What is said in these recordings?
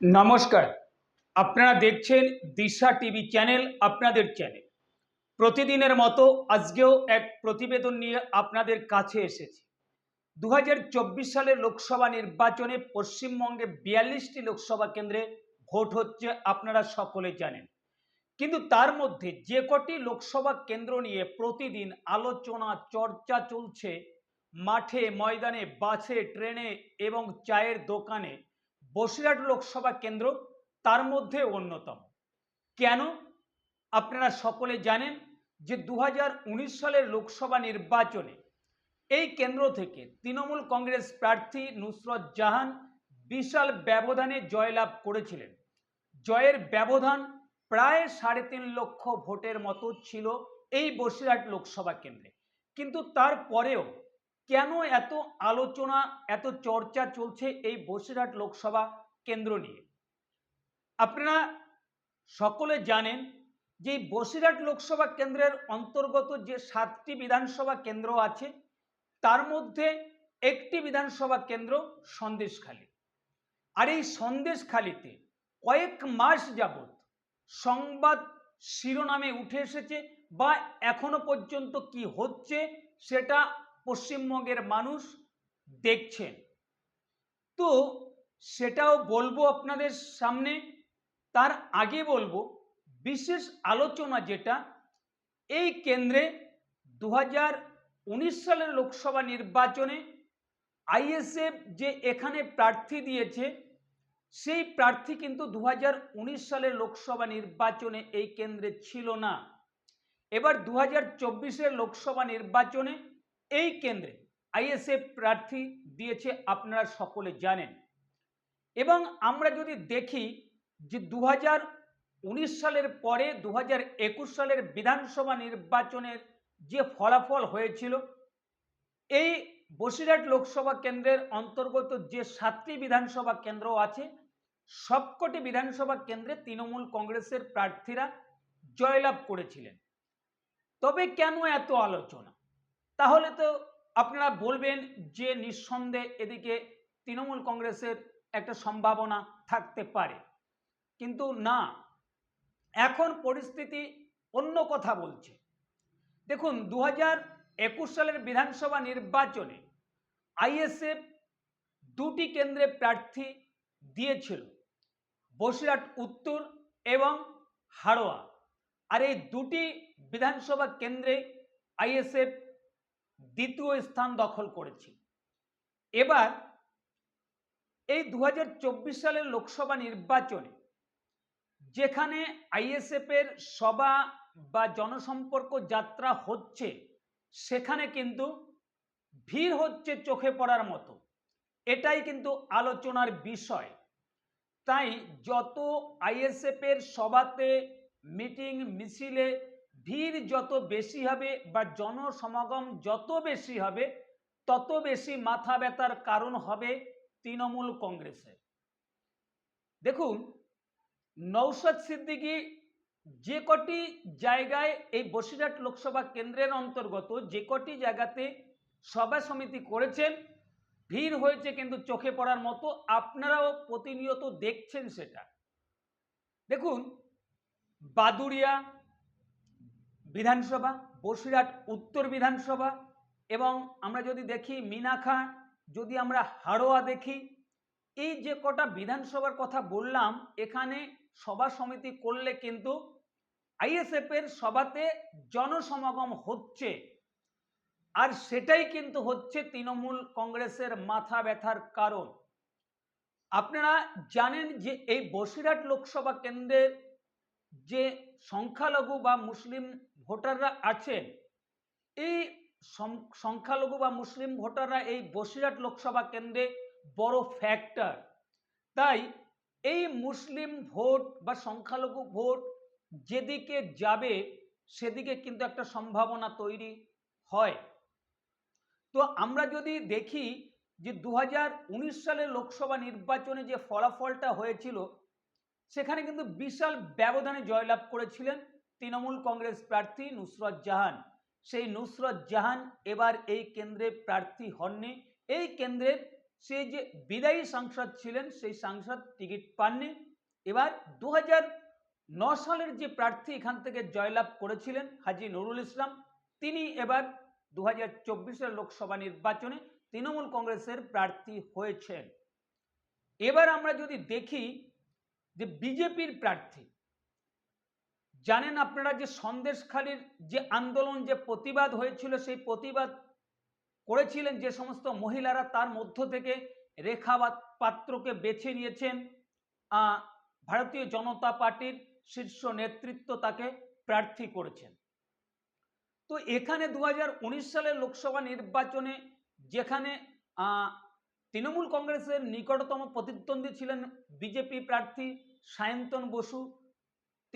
নমস্কার। আপনারা দেখছেন দিশা টিভি চ্যানেল, আপনাদের চ্যানেল। প্রতিদিনের মতো আজকেও এক প্রতিবেদন নিয়ে আপনাদের কাছে এসেছি। দু হাজার চব্বিশ সালের লোকসভা নির্বাচনে পশ্চিমবঙ্গে বিয়াল্লিশটি লোকসভা কেন্দ্রে ভোট হচ্ছে আপনারা সকলে জানেন। কিন্তু তার মধ্যে যে কটি লোকসভা কেন্দ্র নিয়ে প্রতিদিন আলোচনা, চর্চা চলছে, মাঠে, ময়দানে, বাসে, ট্রেনে এবং চায়ের দোকানে বসিরহাট লোকসভা কেন্দ্র তার মধ্যে অন্যতম। কেন? আপনারা সকলে জানেন যে দু হাজার উনিশ সালের লোকসভা নির্বাচনে এই কেন্দ্র থেকে তৃণমূল কংগ্রেস প্রার্থী নুসরত জাহান বিশাল ব্যবধানে জয়লাভ করেছিলেন। জয়ের ব্যবধান প্রায় সাড়ে তিন লক্ষ ভোটের মতো ছিল এই বসিরহাট লোকসভা কেন্দ্রে। কিন্তু তারপরেও কেন এত আলোচনা, এত চর্চা চলছে এই বসিরহাট লোকসভা কেন্দ্র নিয়ে? আপনারা সকলে জানেন যে বসিরহাট লোকসভা কেন্দ্রের অন্তর্গত যে সাতটি বিধানসভা কেন্দ্র আছে, তার মধ্যে একটি বিধানসভা কেন্দ্র সন্দেশখালী। আর এই সন্দেশখালীতে কয়েক মাস যাবৎ সংবাদ শিরোনামে উঠে এসেছে বা এখনও পর্যন্ত কি হচ্ছে সেটা পশ্চিমবঙ্গের মানুষ দেখছেন। তো সেটাও বলব আপনাদের সামনে। তার আগে বলব, বিশেষ আলোচনা যেটা, এই কেন্দ্রে দু হাজার উনিশ সালের লোকসভা নির্বাচনে আইএসএফ যে এখানে প্রার্থী দিয়েছে, সেই প্রার্থী কিন্তু দু হাজার উনিশ সালের লোকসভা নির্বাচনে এই কেন্দ্রে ছিল না। এবার দু হাজার লোকসভা নির্বাচনে এই কেন্দ্রে আইএসএফ প্রার্থী দিয়েছে আপনারা সকলে জানেন। এবং আমরা যদি দেখি যে দু হাজার উনিশ সালের পরে দু হাজার একুশ সালের বিধানসভা নির্বাচনের যে ফলাফল হয়েছিল, এই বসিরহাট লোকসভা কেন্দ্রের অন্তর্গত যে সাতটি বিধানসভা কেন্দ্র আছে, সবকটি বিধানসভা কেন্দ্রে তৃণমূল কংগ্রেসের প্রার্থীরা জয়লাভ করেছিলেন। তবে কেন এত আলোচনা? তাহলে তো আপনারা বলবেন যে নিঃসন্দেহে এদিকে তৃণমূল কংগ্রেসের একটা সম্ভাবনা থাকতে পারে। কিন্তু না, এখন পরিস্থিতি অন্য কথা বলছে। দেখুন দু একুশ সালের বিধানসভা নির্বাচনে আইএসএফ দুটি কেন্দ্রে প্রার্থী দিয়েছিল, বসিরহাট উত্তর এবং হাড়োয়া। আর এই দুটি বিধানসভা কেন্দ্রে আইএসএফ দ্বিতীয় স্থান দখল করেছে এবার এই দু হাজার চব্বিশ সালের লোকসভা নির্বাচনে যেখানে আইএসএফের সভা বা জনসম্পর্ক যাত্রা হচ্ছে, সেখানে কিন্তু ভিড় হচ্ছে চোখে পড়ার মতো। এটাই কিন্তু আলোচনার বিষয়। তাই যত আইএসএফের সভাতে মিটিং, মিছিলে ভিড় যত বেশি হবে বা জনসমাগম যত বেশি হবে, তত বেশি মাথা ব্যথার কারণ হবে তৃণমূল কংগ্রেসের দেখুন নৌসদ সিদ্দিকি যে কটি জায়গায় এই বসিরহাট লোকসভা কেন্দ্রের অন্তর্গত যে কটি জায়গাতে সভা সমিতি করেছেন, ভিড় হয়েছে কিন্তু চোখে পড়ার মতো আপনারাও প্রতিনিয়ত দেখছেন সেটা। দেখুন, বাদুড়িয়া বিধানসভা, বসিরহাট উত্তর বিধানসভা এবং আমরা যদি দেখি মিনাখা যদি আমরা হাড়োয়া দেখি, এই যে কটা বিধানসভার কথা বললাম, এখানে সভা সমিতি করলে কিন্তু আইএসএফের সভাতে জনসমাগম হচ্ছে। আর সেটাই কিন্তু হচ্ছে তৃণমূল কংগ্রেসের মাথা ব্যথার কারণ। আপনারা জানেন যে এই বসিরহাট লোকসভা কেন্দ্রের যে সংখ্যালঘু বা মুসলিম ভোটাররা আছেন। এই সংখ্যালঘু বা মুসলিম ভোটাররা এই বসিরহাট লোকসভা কেন্দ্রে বড় ফ্যাক্টর তাই এই মুসলিম ভোট বা সংখ্যালঘু ভোট যেদিকে যাবে, সেদিকে কিন্তু একটা সম্ভাবনা তৈরি হয়। তো আমরা যদি দেখি যে দু হাজার উনিশ সালের লোকসভা নির্বাচনে যে ফলাফলটা হয়েছিল, সেখানে কিন্তু বিশাল ব্যবধানে জয়লাভ করেছিলেন। তৃণমূল কংগ্রেস প্রার্থী নুসরত জাহান। সেই নুসরত জাহান এবার এই কেন্দ্রে প্রার্থী হননি। এই কেন্দ্রের সেই যে বিদায়ী সাংসদ ছিলেন, সেই সাংসদ টিকিট পাননি। এবার দু সালের যে প্রার্থী এখান থেকে জয়লাভ করেছিলেন হাজি নুরুল ইসলাম, তিনি এবার দু হাজার লোকসভা নির্বাচনে তৃণমূল কংগ্রেসের প্রার্থী হয়েছেন। এবার আমরা যদি দেখি যে বিজেপির প্রার্থী জানেন আপনারা যে সন্দেশখালীর যে আন্দোলন, যে প্রতিবাদ হয়েছিল, সেই প্রতিবাদ করেছিলেন যে সমস্ত মহিলারা, তার মধ্য থেকে রেখা পাত্রকে বেছে নিয়েছেন ভারতীয় জনতা পার্টির শীর্ষ নেতৃত্ব তাকে প্রার্থী করেছেন। তো এখানে দু হাজার উনিশ সালের লোকসভা নির্বাচনে যেখানে তৃণমূল কংগ্রেসের নিকটতম প্রতিদ্বন্দ্বী ছিলেন বিজেপি প্রার্থী সায়ন্তন বসু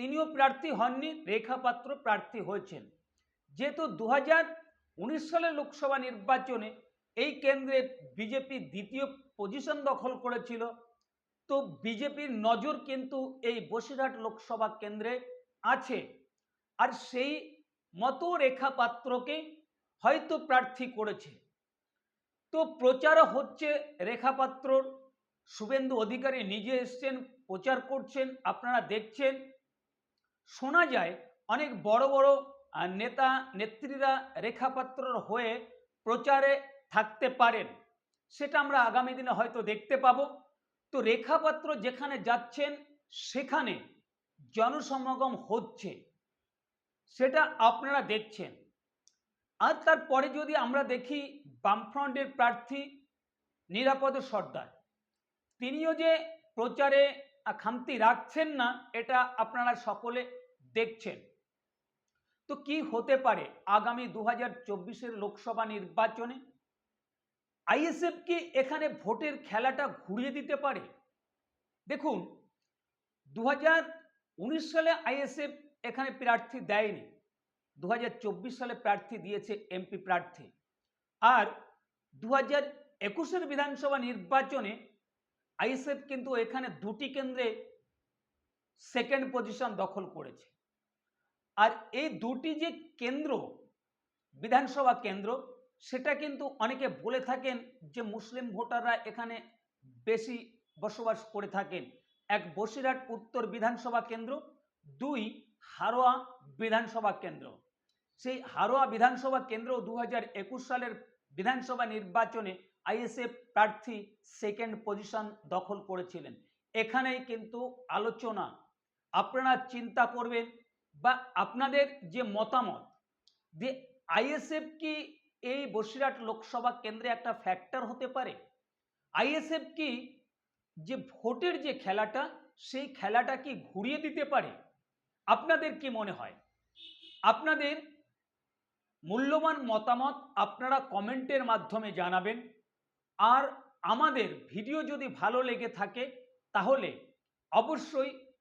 তিনিও প্রার্থী হননি, রেখা পাত্র প্রার্থী হয়েছেন। যেহেতু দু উনিশ সালের লোকসভা নির্বাচনে এই কেন্দ্রে বিজেপি দ্বিতীয় পজিশন দখল করেছিল, তো বিজেপির নজর কিন্তু এই বসিরহাট লোকসভা কেন্দ্রে আছে। আর সেই মতো রেখা পাত্রকে হয়তো প্রার্থী করেছে। তো প্রচারও হচ্ছে রেখা পাত্রর। শুভেন্দু অধিকারী নিজে এসছেন, প্রচার করছেন, আপনারা দেখছেন। শোনা যায় অনেক বড় বড় নেতা নেত্রীরা রেখাপাত্রর হয়ে প্রচারে থাকতে পারেন। সেটা আমরা আগামী দিনে হয়তো দেখতে পাবো। তো রেখাপাত্র যেখানে যাচ্ছেন, সেখানে জনসমাগম হচ্ছে। সেটা আপনারা দেখছেন। আর তারপরে যদি আমরা দেখি বামফ্রন্টের প্রার্থী নিরাপদ সর্দার, তিনিও যে প্রচারে খামতি রাখছেন না, এটা আপনারা সকলে দেখছেন। তো কি হতে পারে আগামী দু হাজার লোকসভা নির্বাচনে? আইএসএফ কি এখানে ভোটের খেলাটা ঘুরিয়ে দিতে পারে? দেখুন দু সালে আইএসএফ এখানে প্রার্থী দেয়নি। দু হাজার চব্বিশ সালে প্রার্থী দিয়েছে এমপি প্রার্থী। আর দু হাজার একুশের বিধানসভা নির্বাচনে আইএসএফ কিন্তু এখানে দুটি কেন্দ্রে সেকেন্ড পজিশন দখল করেছে। আর এই দুটি যে কেন্দ্র, বিধানসভা কেন্দ্র, সেটা কিন্তু অনেকে বলে থাকেন যে মুসলিম ভোটাররা এখানে বেশি বসবাস করে থাকেন। এক বসিরহাট উত্তর বিধানসভা কেন্দ্র, দুই হারোয়া বিধানসভা কেন্দ্র। সেই হারোয়া বিধানসভা কেন্দ্র দু সালের বিধানসভা নির্বাচনে আইএসএফ প্রার্থী সেকেন্ড পজিশন দখল করেছিলেন। এখানেই কিন্তু আলোচনা আপনারা চিন্তা করবেন বা আপনাদের যে মতামত যে আইএসএফ কি এই বসিরহাট লোকসভা কেন্দ্রে একটা ফ্যাক্টর হতে পারে? আইএসএফ কি যে ভোটের যে খেলাটা, সেই খেলাটা কি ঘুরিয়ে দিতে পারে? আপনাদের কি মনে হয়? আপনাদের মূল্যবান মতামত আপনারা কমেন্টের মাধ্যমে জানাবেন। আর আমাদের ভিডিও যদি ভালো লেগে থাকে, তাহলে অবশ্যই